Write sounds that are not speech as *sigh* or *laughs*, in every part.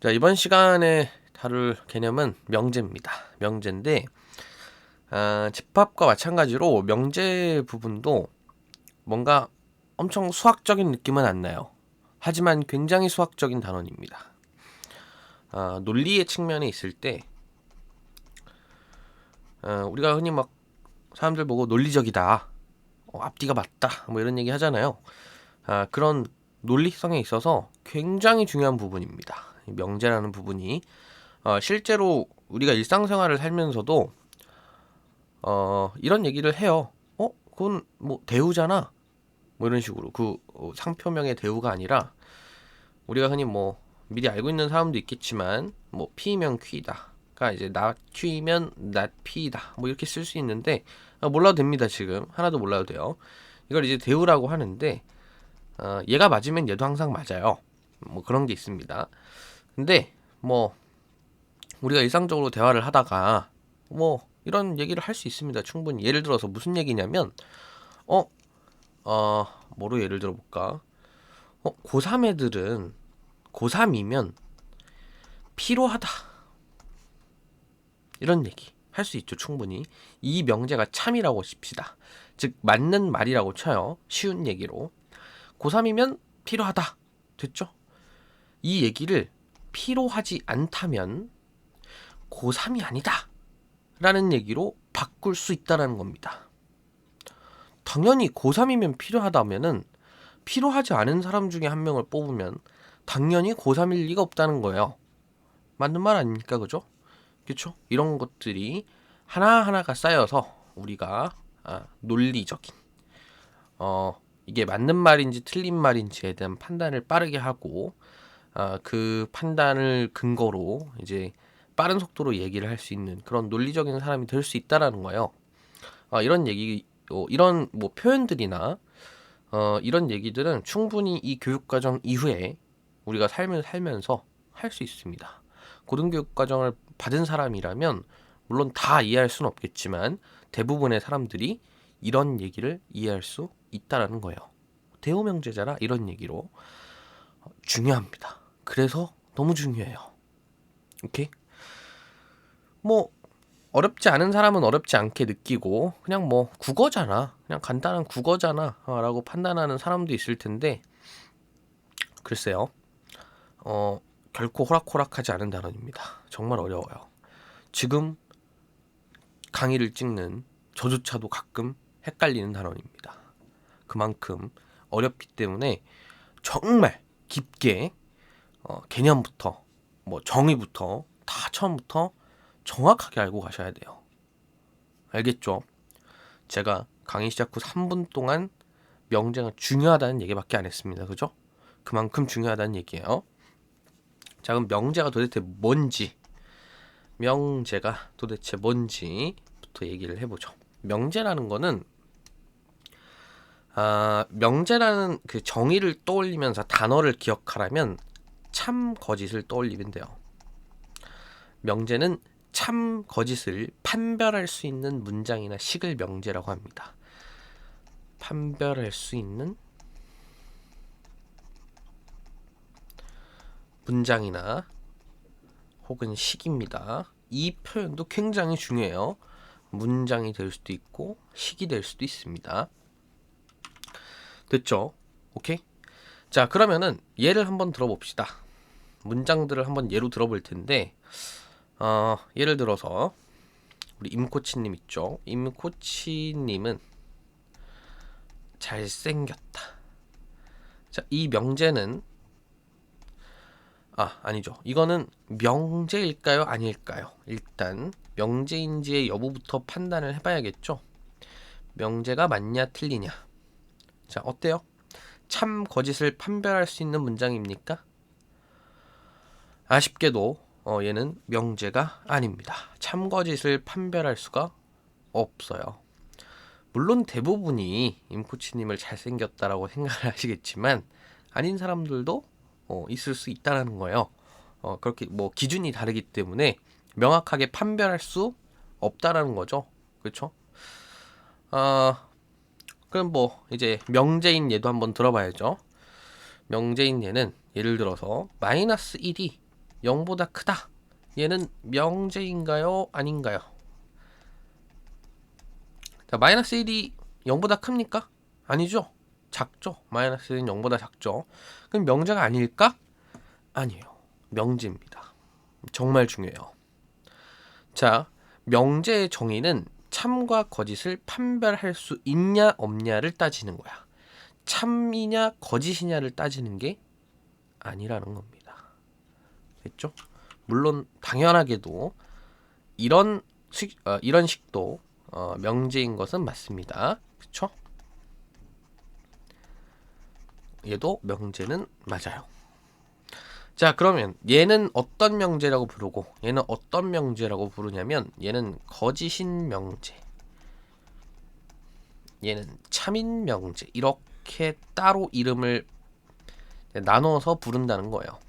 자, 이번 시간에 다룰 개념은 명제입니다. 명제인데, 아, 집합과 마찬가지로 명제 부분도 뭔가 엄청 수학적인 느낌은 안 나요. 하지만 굉장히 수학적인 단원입니다. 아, 논리의 측면에 있을 때, 아, 우리가 흔히 막 사람들 보고 논리적이다, 어, 앞뒤가 맞다, 뭐 이런 얘기 하잖아요. 아, 그런 논리성에 있어서 굉장히 중요한 부분입니다. 명제라는 부분이 어, 실제로 우리가 일상생활을 살면서도 어, 이런 얘기를 해요. 어, 그건 뭐 대우잖아. 뭐 이런 식으로 그 어, 상표명의 대우가 아니라 우리가 흔히 뭐 미리 알고 있는 사람도 있겠지만 뭐 P면 Q이다. 그러니까 이제 나 Q이면 나 P이다. 뭐 이렇게 쓸 수 있는데 아, 몰라도 됩니다. 지금 하나도 몰라도 돼요. 이걸 이제 대우라고 하는데 어, 얘가 맞으면 얘도 항상 맞아요. 뭐 그런 게 있습니다. 근데 뭐 우리가 일상적으로 대화를 하다가 뭐 이런 얘기를 할 수 있습니다. 충분히. 예를 들어서 무슨 얘기냐면 어, 어, 뭐로 예를 들어 볼까? 어, 고3 애들은 고3이면 피로하다. 이런 얘기 할 수 있죠, 충분히. 이 명제가 참이라고 칩시다. 즉 맞는 말이라고 쳐요. 쉬운 얘기로. 고3이면 필요하다. 됐죠? 이 얘기를 필요하지 않다면 고3이 아니다. 라는 얘기로 바꿀 수 있다라는 겁니다. 당연히 고3이면 필요하다면은 필요하지 않은 사람 중에 한 명을 뽑으면 당연히 고3일 리가 없다는 거예요. 맞는 말 아닙니까? 그죠? 그렇죠? 이런 것들이 하나하나가 쌓여서 우리가 아, 논리적인 어 이게 맞는 말인지 틀린 말인지에 대한 판단을 빠르게 하고 아, 그 판단을 근거로 이제 빠른 속도로 얘기를 할 수 있는 그런 논리적인 사람이 될 수 있다라는 거예요. 아, 이런 얘기, 어, 이런 뭐 표현들이나 어, 이런 얘기들은 충분히 이 교육 과정 이후에 우리가 삶을 살면서 할 수 있습니다. 고등교육 과정을 받은 사람이라면 물론 다 이해할 수는 없겠지만 대부분의 사람들이 이런 얘기를 이해할 수 있다라는 거예요. 대우 명제자라 이런 얘기로 중요합니다. 그래서 너무 중요해요. 오케이? 뭐 어렵지 않은 사람은 어렵지 않게 느끼고 그냥 뭐 국어잖아. 그냥 간단한 국어잖아라고 판단하는 사람도 있을 텐데 글쎄요. 어 결코 호락호락하지 않은 단어입니다. 정말 어려워요. 지금 강의를 찍는 저조차도 가끔 헷갈리는 단원입니다. 그만큼 어렵기 때문에 정말 깊게 어, 개념부터 뭐 정의부터 다 처음부터 정확하게 알고 가셔야 돼요. 알겠죠? 제가 강의 시작 후 3분 동안 명제가 중요하다는 얘기밖에 안 했습니다. 그죠? 그만큼 중요하다는 얘기예요. 자, 그럼 명제가 도대체 뭔지, 명제가 도대체 뭔지부터 얘기를 해보죠. 명제라는 거는 아, 명제라는 그 정의를 떠올리면서 단어를 기억하라면 참 거짓을 떠올리면 돼요. 명제는 참 거짓을 판별할 수 있는 문장이나 식을 명제라고 합니다. 판별할 수 있는 문장이나 혹은 식입니다. 이 표현도 굉장히 중요해요. 문장이 될 수도 있고 식이 될 수도 있습니다. 됐죠? 오케이? 자, 그러면은 예를 한번 들어봅시다. 문장들을 한번 예로 들어볼 텐데, 어, 예를 들어서 우리 임코치님 있죠? 임코치님은 잘생겼다. 자, 이 명제는 아, 아니죠. 이거는 명제일까요? 아닐까요? 일단 명제인지의 여부부터 판단을 해봐야겠죠. 명제가 맞냐 틀리냐. 자, 어때요? 참 거짓을 판별할 수 있는 문장입니까? 아쉽게도 어, 얘는 명제가 아닙니다. 참 거짓을 판별할 수가 없어요. 물론 대부분이 임코치님을 잘생겼다라고 생각을 *laughs* 하시겠지만 아닌 사람들도 어, 있을 수 있다라는 거예요. 어, 그렇게 뭐 기준이 다르기 때문에 명확하게 판별할 수 없다라는 거죠. 그렇죠? 어, 그럼 뭐 이제 명제인 예도 한번 들어봐야죠. 명제인 예는 예를 들어서 마이너스 1이 0보다 크다. 얘는 명제인가요? 아닌가요? 자, 마이너스 1이 0보다 큽니까? 아니죠. 작죠. 마이너스 1은 0보다 작죠. 그럼 명제가 아닐까? 아니에요. 명제입니다. 정말 중요해요. 자, 명제의 정의는 참과 거짓을 판별할 수 있냐 없냐를 따지는 거야. 참이냐 거짓이냐를 따지는 게 아니라는 겁니다. 됐죠? 물론 당연하게도 이런 식 어, 이런 식도 어, 명제인 것은 맞습니다. 그렇죠? 얘도 명제는 맞아요. 자, 그러면 얘는 어떤 명제라고 부르고 얘는 어떤 명제라고 부르냐면 얘는 거짓인 명제. 얘는 참인 명제. 이렇게 따로 이름을 나눠서 부른다는 거예요.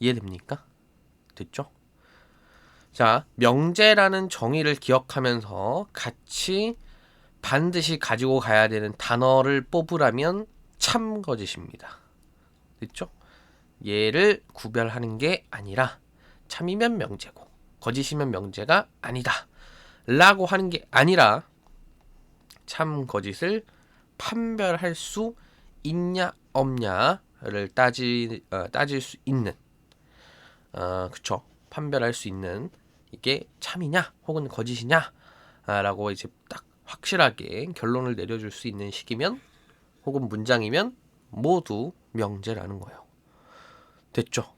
이해됩니까? 됐죠? 자, 명제라는 정의를 기억하면서 같이 반드시 가지고 가야 되는 단어를 뽑으라면 참 거짓입니다. 됐죠? 얘를 구별하는 게 아니라 참이면 명제고 거짓이면 명제가 아니다. 라고 하는 게 아니라 참 거짓을 판별할 수 있냐 없냐를 따지 어, 따질 수 있는 어, 그쵸 판별할 수 있는 이게 참이냐 혹은 거짓이냐라고 이제 딱 확실하게 결론을 내려줄 수 있는 식이면 혹은 문장이면 모두 명제라는 거예요. 됐죠?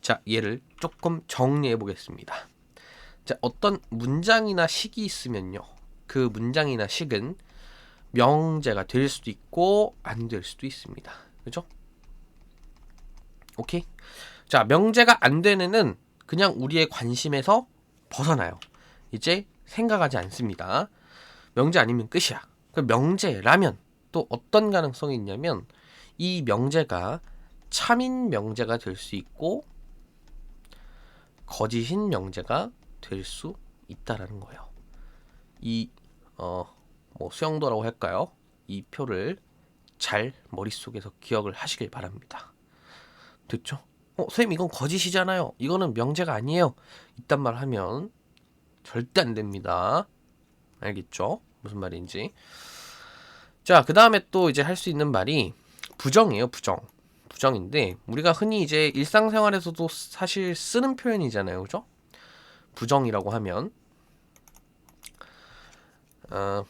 자, 얘를 조금 정리해 보겠습니다. 자, 어떤 문장이나 식이 있으면요. 그 문장이나 식은 명제가 될 수도 있고 안 될 수도 있습니다. 그죠? 오케이? 자, 명제가 안 되는 애는 그냥 우리의 관심에서 벗어나요. 이제 생각하지 않습니다. 명제 아니면 끝이야. 그 명제라면 또 어떤 가능성이 있냐면 이 명제가 참인 명제가 될 수 있고 거짓인 명제가 될 수 있다라는 거예요. 이 어 뭐 수영도라고 할까요? 이 표를 잘 머릿속에서 기억을 하시길 바랍니다. 됐죠? 어, 선생님 이건 거짓이잖아요. 이거는 명제가 아니에요. 이딴 말 하면 절대 안 됩니다. 알겠죠? 무슨 말인지. 자, 그 다음에 또 이제 할 수 있는 말이 부정이에요, 부정. 부정인데, 우리가 흔히 이제 일상생활에서도 사실 쓰는 표현이잖아요, 그죠? 부정이라고 하면, 어,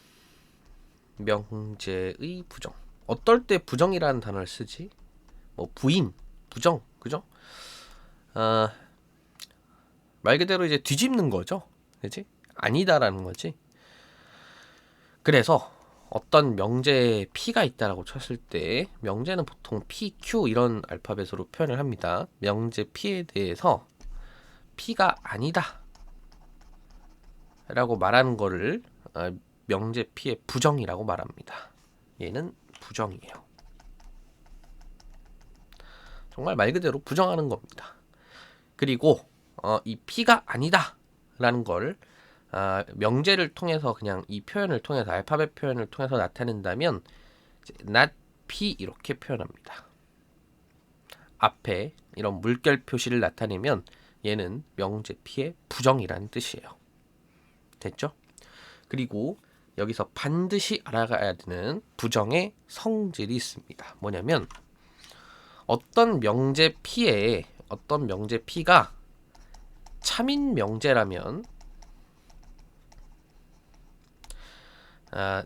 명제의 부정. 어떨 때 부정이라는 단어를 쓰지? 뭐, 부인, 부정, 그죠? 어, 말 그대로 이제 뒤집는 거죠. 그지? 아니다라는 거지. 그래서 어떤 명제에 P가 있다라고 쳤을 때 명제는 보통 P, Q 이런 알파벳으로 표현을 합니다. 명제 P에 대해서 P가 아니다 라고 말하는 거를 어, 명제 P의 부정이라고 말합니다. 얘는 부정이에요. 정말 말 그대로 부정하는 겁니다. 그리고 어, 이 P가 아니다 라는 걸 아, 명제를 통해서 그냥 이 표현을 통해서 알파벳 표현을 통해서 나타낸다면 not P 이렇게 표현합니다. 앞에 이런 물결 표시를 나타내면 얘는 명제 P의 부정이라는 뜻이에요. 됐죠? 그리고 여기서 반드시 알아가야 되는 부정의 성질이 있습니다. 뭐냐면 어떤 명제 P에 어떤 명제 P가 참인 명제라면 아,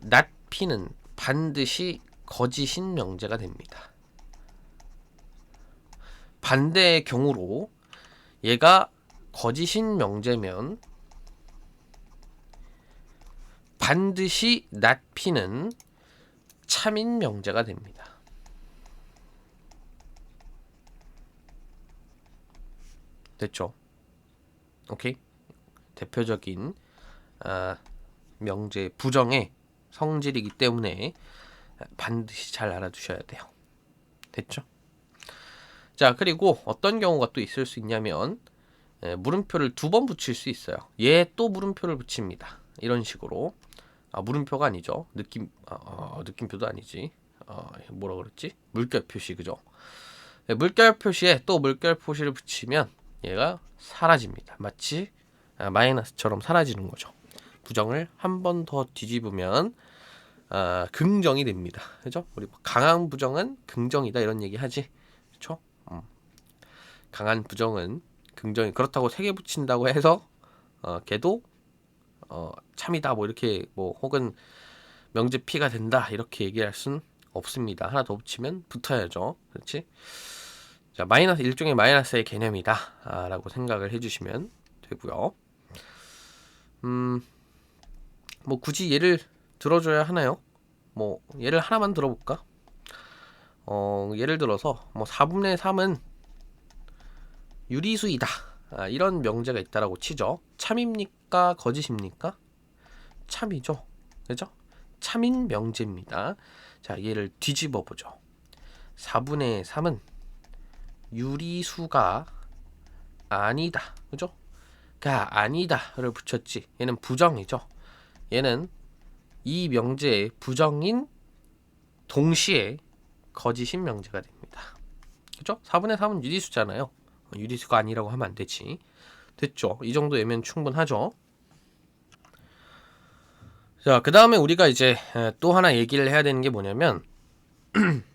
P는 반드시 거짓인 명제가 됩니다. 반대의 경우로 얘가 거짓인 명제면 반드시 P는 참인 명제가 됩니다. 됐죠? 오케이. 대표적인 아, 명제 부정의 성질이기 때문에 반드시 잘 알아두셔야 돼요. 됐죠? 자, 그리고 어떤 경우가 또 있을 수 있냐면 에, 물음표를 두 번 붙일 수 있어요. 얘 또 물음표를 붙입니다. 이런 식으로. 아, 물음표가 아니죠. 느낌 아, 어, 느낌표도 아니지. 어, 뭐라 그랬지? 물결 표시 그죠? 네, 물결 표시에 또 물결 표시를 붙이면 얘가 사라집니다. 마치 아, 마이너스처럼 사라지는 거죠. 부정을 한 번 더 뒤집으면 아, 긍정이 됩니다. 그죠? 우리 강한 부정은 긍정이다 이런 얘기 하지. 그렇죠? 음. 강한 부정은 긍정이 그렇다고 세 개 붙인다고 해서 어, 걔도 어, 참이다 뭐 이렇게 뭐 혹은 명제 P가 된다 이렇게 얘기할 순 없습니다. 하나 더 붙이면 붙어야죠. 그렇지? 자, 마이너스 일종의 마이너스의 개념이다 아, 라고 생각을 해주시면 되고요. 음, 뭐 굳이 예를 들어줘야 하나요? 뭐 예를 하나만 들어볼까? 어, 예를 들어서 뭐 4분의 3은 유리수이다. 아, 이런 명제가 있다라고 치죠. 참입니까? 거짓입니까? 참이죠. 그죠? 참인 명제입니다. 자, 얘를 뒤집어 보죠. 4분의 3은 유리수가 아니다. 그죠? 가 아니다를 붙였지. 얘는 부정이죠. 얘는 이 명제의 부정인 동시에 거짓인 명제가 됩니다. 그죠? 4분의 3은 유리수잖아요. 유리수가 아니라고 하면 안 되지. 됐죠? 이 정도면 충분하죠. 자, 그 다음에 우리가 이제 또 하나 얘기를 해야 되는 게 뭐냐면, *clears throat*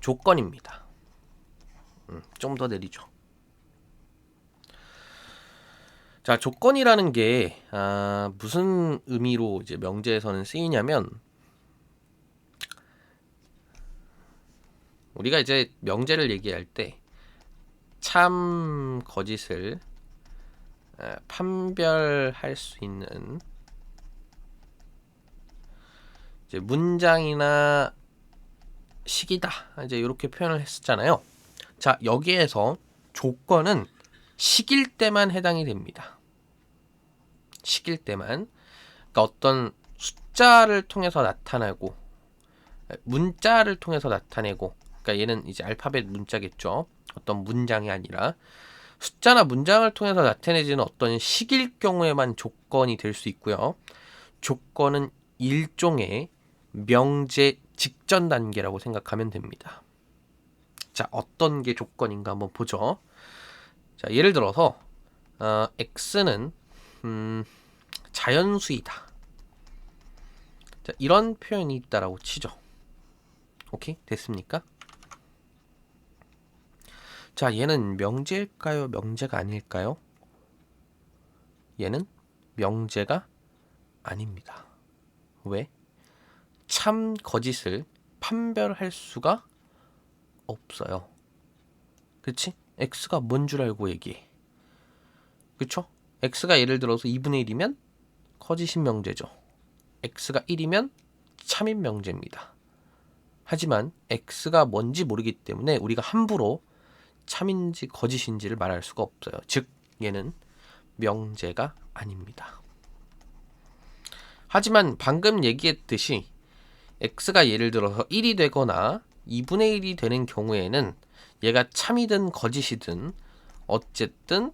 조건입니다. 음, 좀더 내리죠. 자, 조건이라는 게 아, 무슨 의미로 이제 명제에서는 쓰이냐면 우리가 이제 명제를 얘기할 때 참 거짓을 아, 판별할 수 있는 이제 문장이나 식이다 이제 이렇게 표현을 했었잖아요. 자 여기에서 조건은 식일 때만 해당이 됩니다. 식일 때만 그러니까 어떤 숫자를 통해서 나타나고 문자를 통해서 나타내고 그러니까 얘는 이제 알파벳 문자겠죠. 어떤 문장이 아니라 숫자나 문장을 통해서 나타내지는 어떤 식일 경우에만 조건이 될 수 있고요. 조건은 일종의 명제 직전 단계라고 생각하면 됩니다. 자, 어떤 게 조건인가 한번 보죠. 자, 예를 들어서 어, x는 음, 자연수이다. 자, 이런 표현이 있다라고 치죠. 오케이? 됐습니까? 자, 얘는 명제일까요? 명제가 아닐까요? 얘는 명제가 아닙니다. 왜? 참 거짓을 판별할 수가 없어요. 그치? x가 뭔 줄 알고 얘기해. 그쵸? X가 예를 들어서 2분의 1이면 거짓인 명제죠. x가 1이면 참인 명제입니다. 하지만 x가 뭔지 모르기 때문에 우리가 함부로 참인지 거짓인지를 말할 수가 없어요. 즉 얘는 명제가 아닙니다. 하지만 방금 얘기했듯이 x가 예를 들어서 1이 되거나 2분의 1이 되는 경우에는 얘가 참이든 거짓이든 어쨌든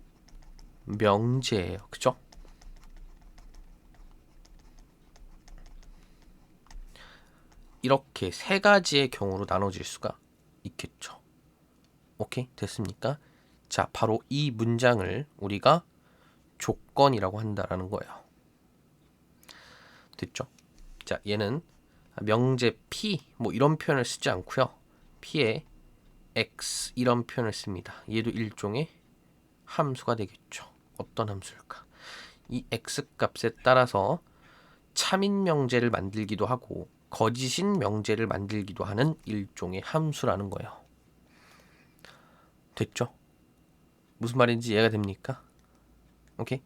명제예요. 그죠? 이렇게 세 가지의 경우로 나눠질 수가 있겠죠. 오케이? 됐습니까? 자, 바로 이 문장을 우리가 조건이라고 한다라는 거예요. 됐죠? 자, 얘는 명제 P 뭐 이런 표현을 쓰지 않고요. P에 x 이런 표현을 씁니다. 얘도 일종의 함수가 되겠죠. 어떤 함수일까? 이 x 값에 따라서 참인 명제를 만들기도 하고 거짓인 명제를 만들기도 하는 일종의 함수라는 거예요. 됐죠? 무슨 말인지 이해가 됩니까? 오케이?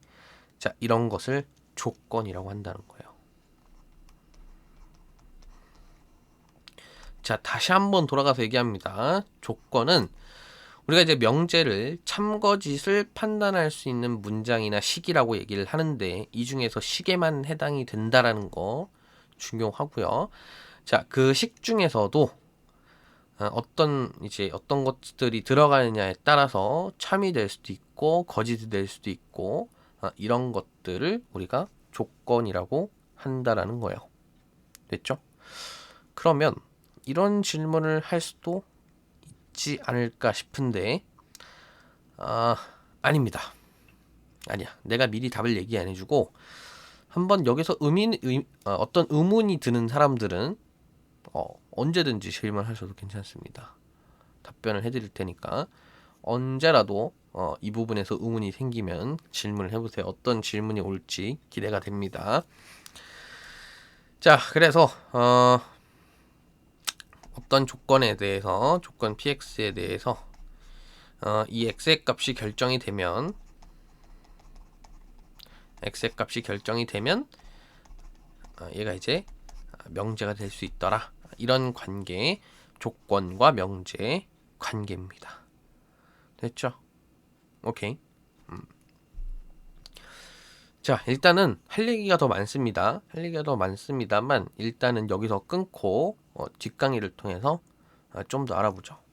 자, 이런 것을 조건이라고 한다는 거예요. 자, 다시 한번 돌아가서 얘기합니다. 조건은 우리가 이제 명제를 참거짓을 판단할 수 있는 문장이나 식이라고 얘기를 하는데 이 중에서 식에만 해당이 된다라는 거 중요하고요. 자, 그 식 중에서도 어, 어떤 이제 어떤 것들이 들어가느냐에 따라서 참이 될 수도 있고 거짓이 될 수도 있고 어, 이런 것들을 우리가 조건이라고 한다라는 거예요. 됐죠? 그러면 이런 질문을 할 수도 있지 않을까 싶은데 아 아닙니다. 아니야. 내가 미리 답을 얘기 안 해주고 한번 여기서 의민 의, 어, 어떤 의문이 드는 사람들은 어, 언제든지 질문하셔도 괜찮습니다. 답변을 해드릴 테니까 언제라도 어, 이 부분에서 의문이 생기면 질문을 해보세요. 어떤 질문이 올지 기대가 됩니다. 자, 그래서 어, 어떤 조건에 대해서 조건 px에 대해서 어, 이 x의 값이 결정이 되면 x의 값이 결정이 되면 어, 얘가 이제 명제가 될 수 있더라. 이런 관계 조건과 명제 관계입니다. 됐죠? 오케이. 음. 자, 일단은 할 얘기가 더 많습니다. 할 얘기가 더 많습니다만 일단은 여기서 끊고 어, 뒷강의를 통해서 어, 좀더 알아보죠.